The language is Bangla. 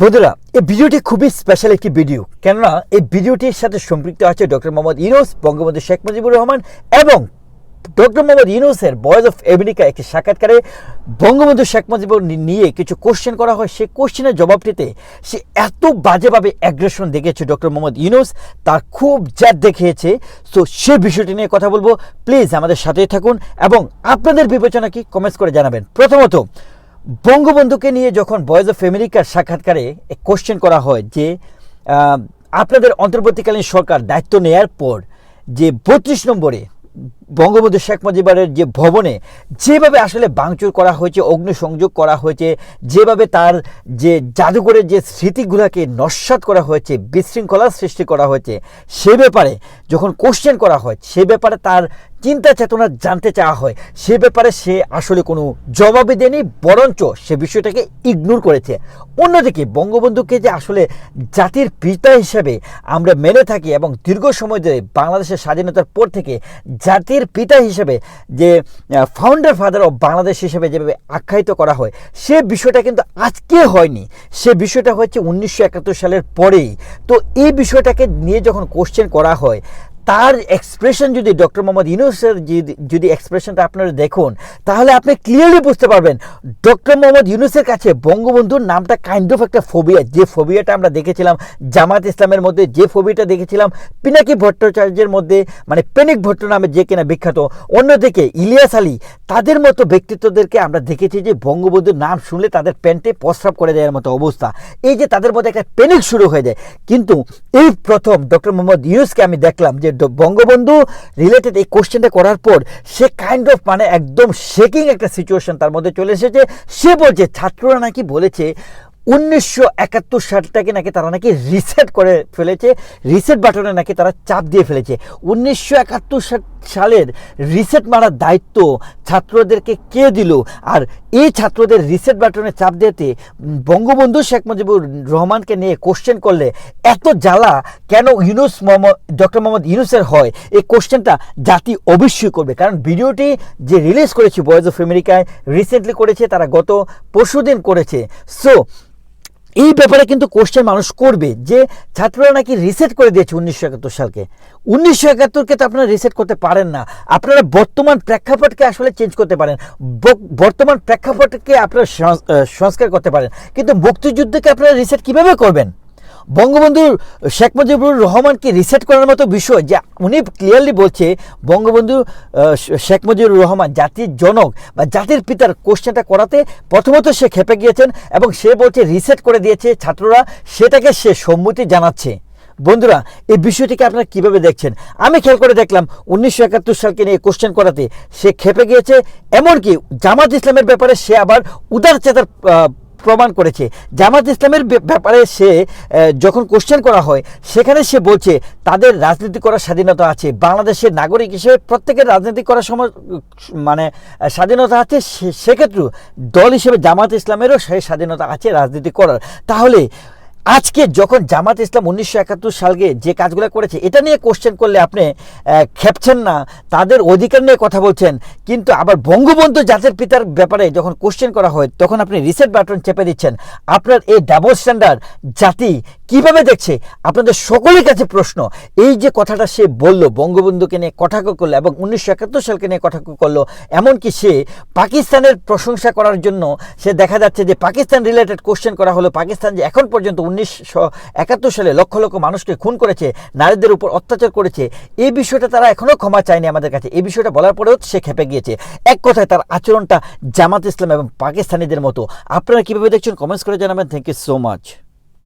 বন্ধুরা, এই ভিডিওটি খুবই স্পেশাল একটি ভিডিও কেননা, এই ভিডিওটির সাথে সম্পৃক্ত আছে ডক্টর মোহাম্মদ ইউনুস, বঙ্গবন্ধু শেখ মুজিবুর রহমান এবং ডক্টর মোহাম্মদ ইউনুসের ভয়েস অফ আমেরিকা একটি সাক্ষাৎকারে বঙ্গবন্ধু শেখ মুজিবুর নিয়ে কিছু কোশ্চেন করা হয়। সেই কোশ্চেনের জবাবটিতে সে এত বাজেভাবে অ্যাগ্রেশন দেখিয়েছে ডক্টর মোহাম্মদ ইউনুস তার খুব জাত দেখিয়েছে। সো সে বিষয়টি নিয়ে কথা বলব। প্লিজ আমাদের সাথেই থাকুন এবং আপনাদের বিবেচনা কি? কমেন্টস করে জানাবেন। প্রথমত বঙ্গবন্ধুকে নিয়ে যখন বয়েজ অফ আমেরিকার সাক্ষাৎকারে কোশ্চেন করা হয় যে আপনাদের অন্তর্বর্তীকালীন সরকার দায়িত্ব নেয়ার পর যে বত্রিশ নম্বরে বঙ্গবন্ধু শেখ মুজিবের যে ভবনে যেভাবে আসলে ভাঙচুর করা হয়েছে, অগ্নিসংযোগ করা হয়েছে, যেভাবে তার যে জাদুঘরের যে স্মৃতিগুলোকে নস্বাত করা হয়েছে বিশৃঙ্খলার সৃষ্টি করা হয়েছে, সে ব্যাপারে যখন কোশ্চেন করা হয়, সে ব্যাপারে তার চিন্তা চেতনা জানতে চাওয়া হয়, সে ব্যাপারে সে আসলে কোনো জবাবই দেয়নি, বরঞ্চ সে বিষয়টাকে ইগনোর করেছে। অন্যদিকে বঙ্গবন্ধুকে যে আসলে জাতির পিতা হিসেবে আমরা মেনে থাকি এবং দীর্ঘ সময় ধরে বাংলাদেশের স্বাধীনতার পর থেকে জাতির পিতা হিসেবে যে ফাউন্ডার ফাদার অফ বাংলাদেশ হিসেবে যেভাবে আখ্যায়িত করা হয়, সে বিষয়টা কিন্তু আজকে হয়নি। সে বিষয়টা হচ্ছে উনিশশো সালের পরেই। তো এই বিষয়টাকে নিয়ে যখন কোশ্চেন করা হয় তার এক্সপ্রেশন যদি ডক্টর মোহাম্মদ ইউনুসের যদি- এক্সপ্রেশনটা আপনারা দেখুন, তাহলে আপনি ক্লিয়ারলি বুঝতে পারবেন ডক্টর মোহাম্মদ ইউনুসের কাছে বঙ্গবন্ধুর নামটা কাইন্ড অফ একটা ফোবিয়া যে ফোবিয়াটা আমরা দেখেছিলাম, জামাত ইসলামের মধ্যে, যে ফোবিয়াটা দেখেছিলাম, পিনাকি ভট্টাচার্যের মধ্যে মানে পেনিক ভট্ট নামে যে কিনা বিখ্যাত, অন্যদিকে ইলিয়াস আলী, তাদের মতো ব্যক্তিত্বদেরকে আমরা দেখেছি যে বঙ্গবন্ধুর নাম শুনলে তাদের প্যান্টে প্রস্রাব করে দেওয়ার মতো অবস্থা। এই যে তাদের মধ্যে একটা পেনিক শুরু হয়ে যায়। কিন্তু এই প্রথম ডক্টর মোহাম্মদ ইউনুসকে আমি দেখলাম যে ড- বঙ্গবন্ধু রিলেটেড এই কোশ্চেনটা করার পর সে কাইন্ড অফ মানে একদম শেকিং একটা সিচুয়েশন তার মধ্যে চলে এসেছে। সে বলছে, ছাত্ররা নাকি বলেছে উনিশশো একাত্তর সালটাকে নাকি তারা নাকি রিসেট করে ফেলেছে রিসেট বাটনে নাকি তারা চাপ দিয়ে ফেলেছে। উনিশশো একাত্তর সালের রিসেট মারার দায়িত্ব ছাত্রদেরকে কে দিল? আর এই ছাত্রদের রিসেট বাটনে চাপ দিতে বঙ্গবন্ধু শেখ মুজিবুর রহমানকে নিয়ে কোশ্চেন করলে এত জ্বালা কেন ইউনুস মোহাম্মদ ডক্টর মোহাম্মদ ইউনুসের হয়? এই কোশ্চেনটা জাতি অবশ্যই করবে। কারণ ভিডিওটি যে রিলিজ করেছে ভয়েস অফ আমেরিকায় রিসেন্টলি করেছে, তারা গত পরশুদিন করেছে। সো এই ব্যাপারে কিন্তু কোশ্চেন মানুষ করবে যে ছাত্ররা নাকি রিসেট করে দিয়েছে উনিশশো একাত্তর সালকে। উনিশশো একাত্তরকে তো আপনারা রিসেট করতে পারেন না। আপনারা বর্তমান প্রেক্ষাপটকে আসলে চেঞ্জ করতে পারেন। বর্তমান প্রেক্ষাপটকে আপনারা সংস্কার করতে পারেন। কিন্তু মুক্তিযুদ্ধকে আপনারা রিসেট কীভাবে করবেন? বঙ্গবন্ধুর শেখ মুজিবুর রহমানকে রিসেট করার মতো বিষয় যে উনি ক্লিয়ারলি বলছে, বঙ্গবন্ধু শেখ মুজিবুর রহমান জাতির জনক বা জাতির পিতার কোশ্চেনটা করাতে প্রথমত সে খেপে গিয়েছেন এবং সে বলছে রিসেট করে দিয়েছে ছাত্ররা, সেটাকে সে সম্মতি জানাচ্ছে। বন্ধুরা, এই বিষয়টিকে আপনারা কীভাবে দেখছেন? আমি খেয়াল করে দেখলাম উনিশশো একাত্তর সালকে নিয়ে কোশ্চেন করাতে সে খেপে গিয়েছে, এমনকি জামাত ইসলামের ব্যাপারে সে আবার উদার চেতার প্রমাণ করেছে। জামাত ইসলামের ব্যাপারে সে যখন কোশ্চেন করা হয়, সেখানে সে বলছে, তাদের রাজনীতি করার স্বাধীনতা আছে। বাংলাদেশের নাগরিক হিসেবে প্রত্যেকের রাজনীতি করার সময় মানে স্বাধীনতা আছে। সেক্ষেত্রেও দল হিসেবে জামাত ইসলামেরও সেই স্বাধীনতা আছে রাজনীতি করার। তাহলে আজকে যখন জামাত ইসলাম উনিশশো একাত্তর সালকে যে কাজগুলো করেছে, এটা নিয়ে কোশ্চেন করলে আপনি খেপছেন না, তাদের অধিকার নিয়ে কথা বলছেন, কিন্তু আবার বঙ্গবন্ধু জাতির পিতার ব্যাপারে যখন কোশ্চেন করা হয়, তখন আপনি রিসেট বাটন চেপে দিচ্ছেন। আপনার এই ডাবল স্ট্যান্ডার্ড জাতি কীভাবে দেখছে? আপনাদের সকলের কাছে প্রশ্ন। এই যে কথাটা সে বলল, বঙ্গবন্ধুকে নিয়ে কটাক্ষ করল এবং উনিশশো একাত্তর সালকে নিয়ে কটাক্ষ করল, এমনকি সে পাকিস্তানের প্রশংসা করার জন্য সে দেখা যাচ্ছে যে পাকিস্তান রিলেটেড কোশ্চেন করা হলো, পাকিস্তান যে এখন পর্যন্ত উনিশশো একাত্তর সালে লক্ষ লক্ষ মানুষকে খুন করেছে, নারীদের উপর অত্যাচার করেছে এই বিষয়টা তারা এখনও ক্ষমা চায়নি আমাদের কাছে। এই বিষয়টা বলার পরেও সে খেপে গিয়েছে। এক কথায় তার আচরণটা জামাত ইসলাম এবং পাকিস্তানিদের মতো। আপনারা কীভাবে দেখছেন? কমেন্টস করে জানাবেন। Thank you so much